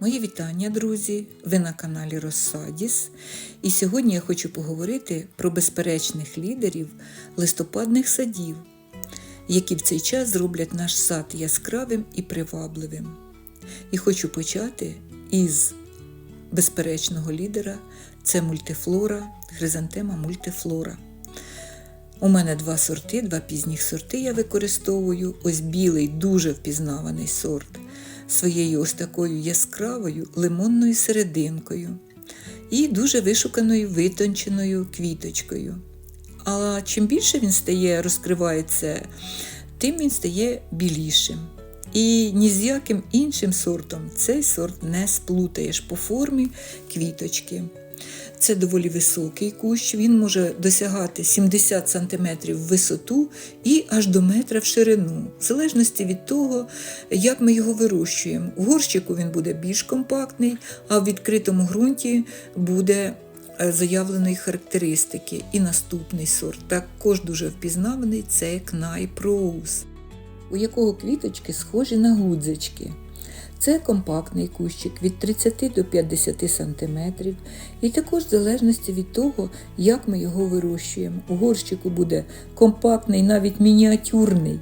Мої вітання, друзі! Ви на каналі Розсадіс. І сьогодні я хочу поговорити про безперечних лідерів листопадних садів, які в цей час зроблять наш сад яскравим і привабливим. І хочу почати із безперечного лідера це мультифлора, хризантема мультифлора. У мене два сорти, два пізніх сорти я використовую. Ось білий, дуже впізнаваний сорт своєю ось такою яскравою лимонною серединкою і дуже вишуканою витонченою квіточкою. А чим більше він стає, розкривається, тим він стає білішим. І ні з яким іншим сортом цей сорт не сплутаєш по формі квіточки. Це доволі високий кущ, він може досягати 70 см в висоту і аж до метра в ширину, в залежності від того, як ми його вирощуємо. В горщику він буде більш компактний, а в відкритому ґрунті буде е, заявленої характеристики. І наступний сорт, також дуже впізнаваний, це Кнай Проус, у якого квіточки схожі на гудзички. Це компактний кущик від 30 до 50 см, і також в залежності від того, як ми його вирощуємо. У горщику буде компактний, навіть мініатюрний.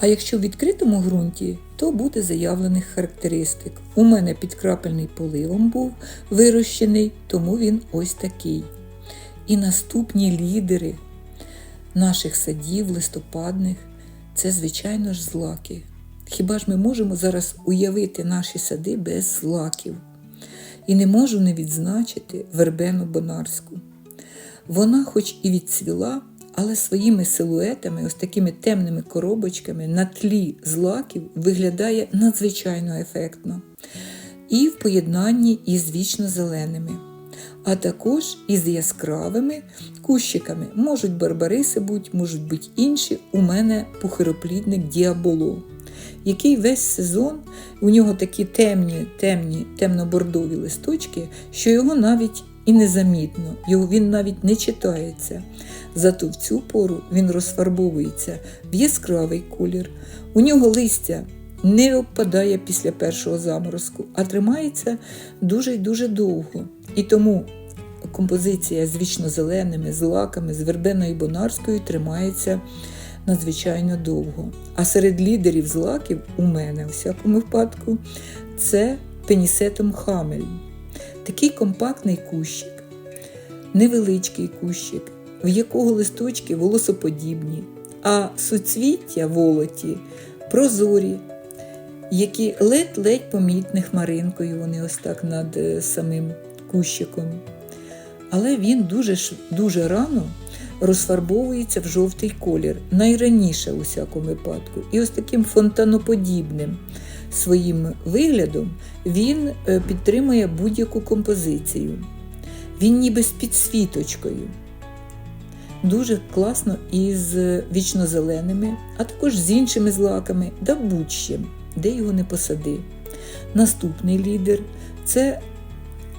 А якщо в відкритому ґрунті, то буде заявлених характеристик. У мене підкрапельний поливом був вирощений, тому він ось такий. І наступні лідери наших садів листопадних це, звичайно ж, злаки. Хіба ж ми можемо зараз уявити наші сади без злаків? І не можу не відзначити вербену бонарську. Вона, хоч і відцвіла, але своїми силуетами, ось такими темними коробочками на тлі злаків виглядає надзвичайно ефектно. І в поєднанні із вічно-зеленими, а також із яскравими кущиками. Можуть барбариси бути, можуть бути інші. У мене пухироплідник діаболо який весь сезон у нього такі темні, темні, темно-бордові листочки, що його навіть і не замітно, його він навіть не читається. Зато в цю пору він розфарбовується в яскравий колір. У нього листя не опадає після першого заморозку, а тримається дуже й дуже довго. І тому композиція з вічно-зеленими, з лаками, з вербеною бонарською тримається надзвичайно довго. А серед лідерів злаків у мене, у всякому випадку, це пенісетом Хамель. Такий компактний кущик, невеличкий кущик, в якого листочки волосоподібні, а суцвіття волоті прозорі, які ледь-ледь помітні хмаринкою, вони ось так над е, самим кущиком. Але він дуже дуже рано розфарбовується в жовтий колір, найраніше у всякому випадку. І ось таким фонтаноподібним своїм виглядом він е, підтримує будь-яку композицію. Він ніби з підсвіточкою. Дуже класно із вічнозеленими, а також з іншими злаками, да будь-чим, де його не посади. Наступний лідер це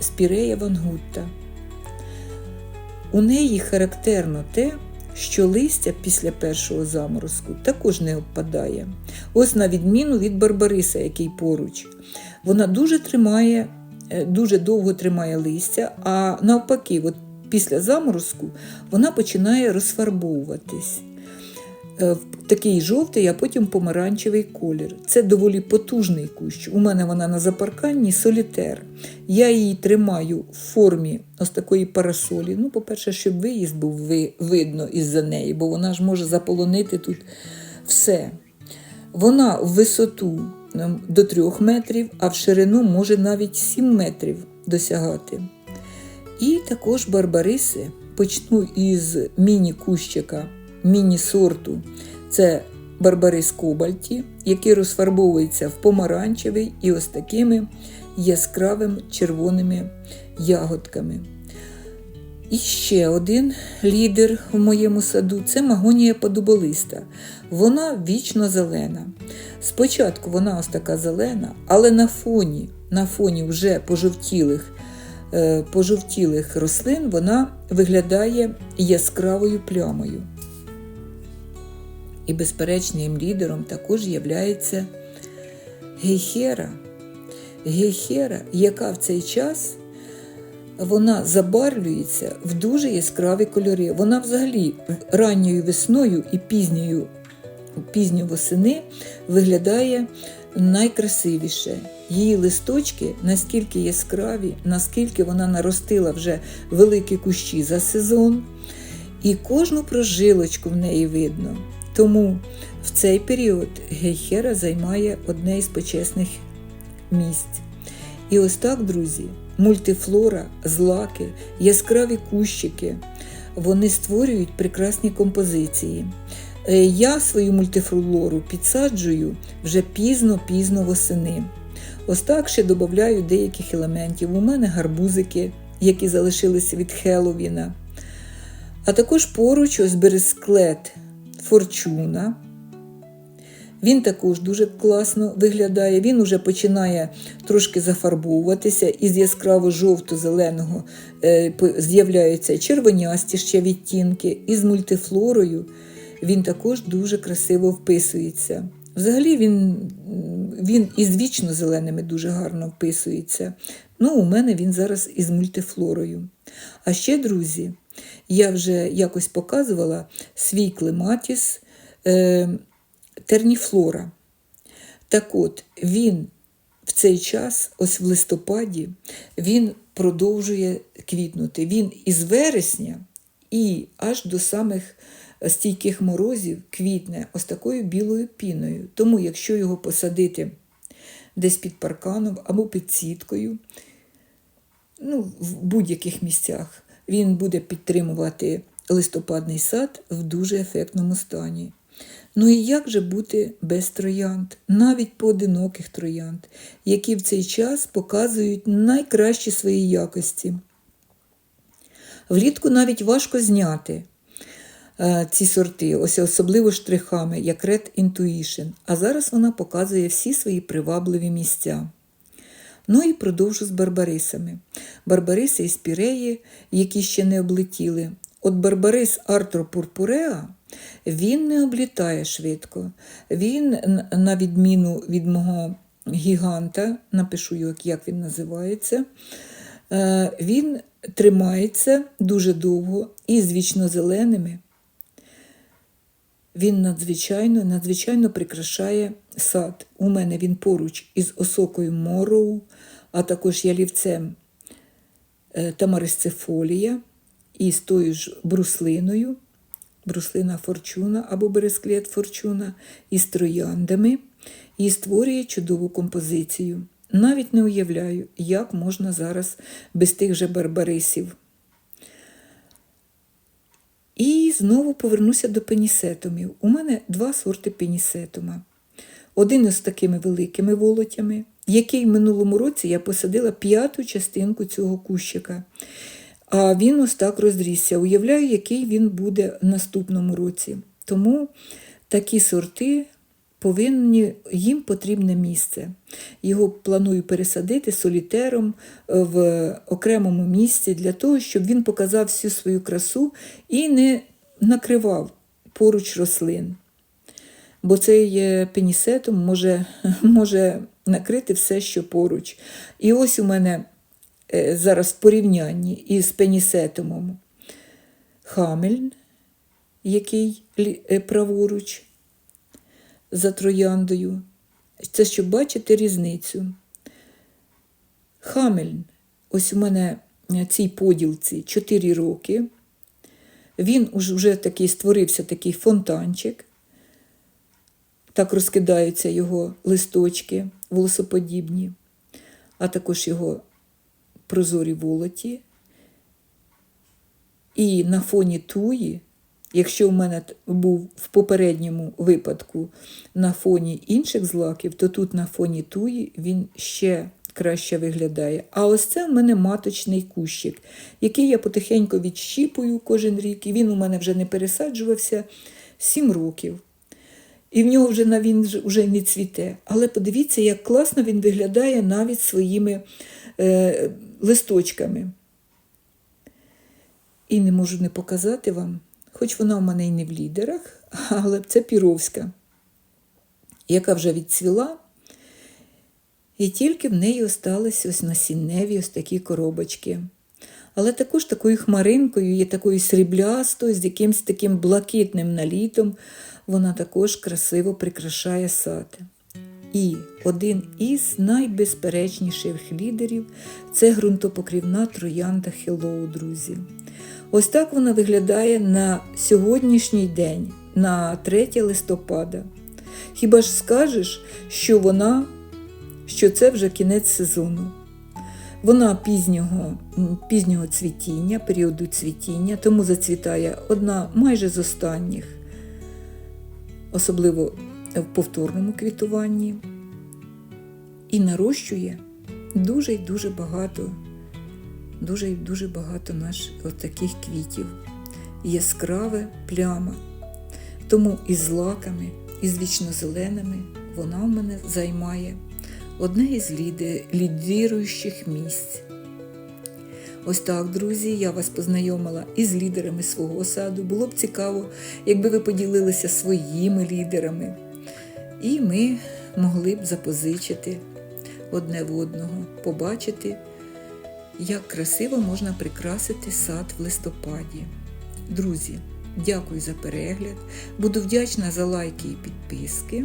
спірея Вангутта. У неї характерно те, що листя після першого заморозку також не опадає. Ось на відміну від Барбариса, який поруч. Вона дуже тримає, е, дуже довго тримає листя, а навпаки, от після заморозку вона починає розфарбовуватись. Е, такий жовтий, а потім помаранчевий колір. Це доволі потужний кущ. У мене вона на запарканні солітер. Я її тримаю в формі ось такої парасолі. Ну, по-перше, щоб виїзд був видно із-за неї, бо вона ж може заполонити тут все. Вона в висоту ем, до 3 метрів, а в ширину може навіть 7 метрів досягати. І також барбариси почну із міні-кущика міні-сорту це барбарис кобальті, який розфарбовується в помаранчевий і ось такими яскравими червоними ягодками. І ще один лідер в моєму саду це магонія подуболиста. Вона вічно зелена. Спочатку вона ось така зелена, але на фоні на фоні вже пожовтілих е, пожовтілих рослин вона виглядає яскравою плямою. І безперечним лідером також являється Гейхера. гейхера, яка в цей час вона забарвлюється в дуже яскраві кольори. Вона взагалі ранньою весною і пізньою, пізньою восени виглядає найкрасивіше. Її листочки наскільки яскраві, наскільки вона наростила вже великі кущі за сезон, і кожну прожилочку в неї видно. Тому в цей період гейхера займає одне із почесних місць. І ось так, друзі, мультифлора, злаки, яскраві кущики, вони створюють прекрасні композиції. Е, Я свою мультифлору підсаджую вже пізно-пізно восени. Ось так ще додаю деяких елементів. У мене гарбузики, які залишилися від Хеллоуіна. А також поруч ось бересклет форчуна. Він також дуже класно виглядає. Він уже починає трошки зафарбовуватися, із яскраво жовто-зеленого е, з'являються червонясті ще відтінки, і з мультифлорою він також дуже красиво вписується. Взагалі він він із вічно зеленими дуже гарно вписується. Ну, у мене він зараз із мультифлорою. А ще, друзі, я вже якось показувала свій клематіс е, терніфлора. Так от, він в цей час, ось в листопаді, він продовжує квітнути. Він із вересня і аж до самих стійких морозів квітне ось такою білою піною. Тому, якщо його посадити десь під парканом або під сіткою, ну, в будь-яких місцях, він буде підтримувати листопадний сад в дуже ефектному стані. Ну і як же бути без троянд, навіть поодиноких троянд, які в цей час показують найкращі свої якості. Влітку навіть важко зняти е, ці сорти, ось особливо штрихами, як Red Intuition. А зараз вона показує всі свої привабливі місця. Ну і продовжу з барбарисами. Барбариси і спіреї, які ще не облетіли. От барбарис Артро Пурпуреа він не облітає швидко. Він, на відміну від мого гіганта, напишу, як він називається, е, він тримається дуже довго і з вічно-зеленими. Він надзвичайно надзвичайно прикрашає сад. У мене він поруч із осокою мороу, а також ялівцем е, тамарисцефолія і з тою ж бруслиною, бруслина форчуна або бересклет форчуна, із трояндами і створює чудову композицію. Навіть не уявляю, як можна зараз без тих же барбарисів. І знову повернуся до пенісетумів. У мене два сорти пенісетума. Один із такими великими волотями, який в минулому році я посадила п'яту частинку цього кущика. А він ось так розрісся. Уявляю, який він буде в наступному році. Тому такі сорти повинні, їм потрібне місце. Його планую пересадити солітером е, в окремому місці для того, щоб він показав всю свою красу і не накривав поруч рослин. Бо цей пенісетом може, може накрити все, що поруч. І ось у мене е, зараз в порівнянні із пенісетумом Хамельн, який е, праворуч, за трояндою. Це щоб бачити різницю. Хамельн, ось у мене цій поділці 4 роки. Він вже такий створився такий фонтанчик. Так розкидаються його листочки волосоподібні, а також його прозорі волоті. І на фоні туї Якщо в мене був в попередньому випадку на фоні інших злаків, то тут на фоні туї він ще краще виглядає. А ось це в мене маточний кущик, який я потихеньку відщіпую кожен рік, і він у мене вже не пересаджувався 7 років. І в нього вже він вже не цвіте. Але подивіться, як класно він виглядає навіть своїми е, листочками. І не можу не показати вам хоч вона в мене і не в лідерах, але це Піровська, яка вже відцвіла. І тільки в неї остались ось насінневі ось такі коробочки. Але також такою хмаринкою є такою сріблястою, з якимось таким блакитним налітом. Вона також красиво прикрашає сад. І один із найбезперечніших лідерів це ґрунтопокрівна троянда Hello, друзі. Ось так вона виглядає на сьогоднішній день, на 3 листопада. Хіба ж скажеш, що вона, що це вже кінець сезону? Вона пізнього, пізнього цвітіння, періоду цвітіння, тому зацвітає одна майже з останніх, особливо в повторному квітуванні, і нарощує дуже й дуже багато, дуже й дуже багато наш таких квітів. Яскраве пляма. Тому із злаками, із вічнозеленими вона в мене займає одне із лідируючих місць. Ось так, друзі, я вас познайомила із лідерами свого саду. Було б цікаво, якби ви поділилися своїми лідерами. І ми могли б запозичити одне в одного, побачити, як красиво можна прикрасити сад в листопаді. Друзі, дякую за перегляд. Буду вдячна за лайки і підписки.